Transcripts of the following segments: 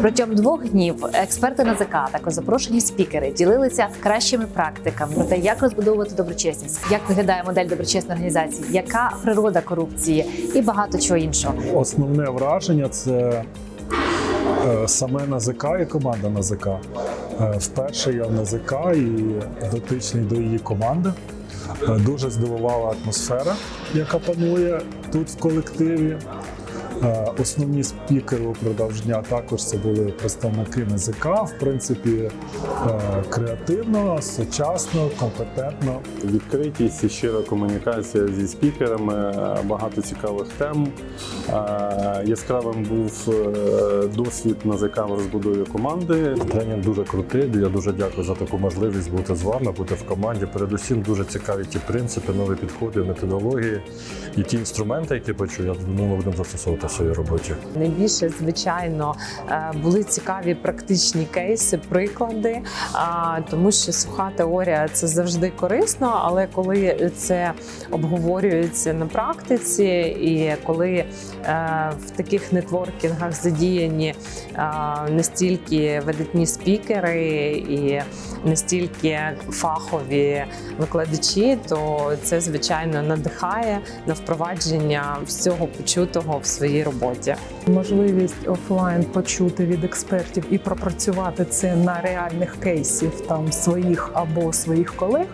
Протягом двох днів експерти НАЗК, також запрошені спікери ділилися кращими практиками про те, як розбудовувати доброчесність, як виглядає модель доброчесної організації, яка природа корупції і багато чого іншого. Основне враження це е, саме НАЗК і команда НАЗК. Е, Вперше я в НАЗК і дотичний до її команди. Е, Дуже здивувала атмосфера, яка панує тут в колективі. Е, Основні спікери упродовж дня також це були представники НАЗК. В принципі, е, креативно, сучасно, компетентно. Відкритість і щира комунікація зі спікерами, е, багато цікавих тем. Яскравим був досвід НАЗК в розбудові команди. Тренінг дуже крутий. Я дуже дякую за таку можливість бути з вами, бути в команді. Передусім дуже цікаві ті принципи, нові підходи, методології і ті інструменти, які почув, я думаю, будемо застосовувати своїй роботі. Найбільше, звичайно, е, були цікаві практичні кейси, приклади, тому що суха теорія це завжди корисно, але коли це обговорюється на практиці, і коли е, в таких нетворкінгах задіяні е, настільки видатні спікери і настільки фахові викладачі, то це звичайно надихає на впровадження всього почутого в своїй роботі. можливість офлайн почути від експертів і пропрацювати це на реальних кейсів там своїх або своїх колег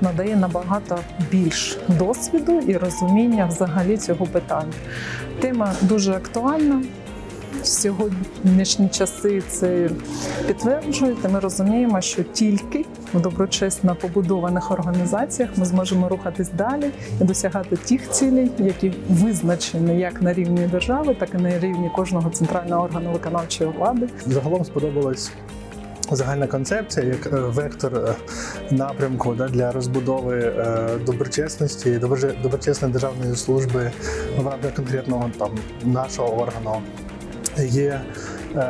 надає набагато більш досвіду і розуміння взагалі цього питання. Тема дуже актуальна. Сьогоднішні часи це підтверджують, ми розуміємо, що тільки в доброчесно побудованих організаціях ми зможемо рухатись далі і досягати тих цілей, які визначені як на рівні держави, так і на рівні кожного центрального органу виконавчої влади. Загалом сподобалась загальна концепція як е, вектор е, напрямку да, для розбудови е, доброчесності, доброче- доброчесної державної служби в рамках конкретного там нашого органу. Є е,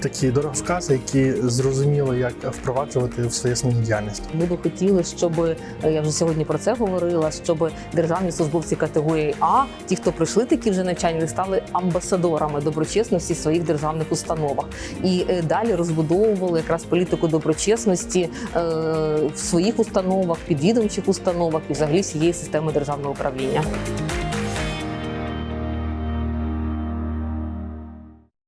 такі дороговкази, які зрозуміло, як впроваджувати в своїй основній діяльності. Ми би хотіли, щоб е, я вже сьогодні про це говорила, щоб державні службовці категорії А, ті, хто пройшли такі вже навчання, стали амбасадорами доброчесності в своїх державних установах і е, далі розбудовували якраз політику доброчесності е, в своїх установах, підвідомчих установах і взагалі всієї системи державного управління.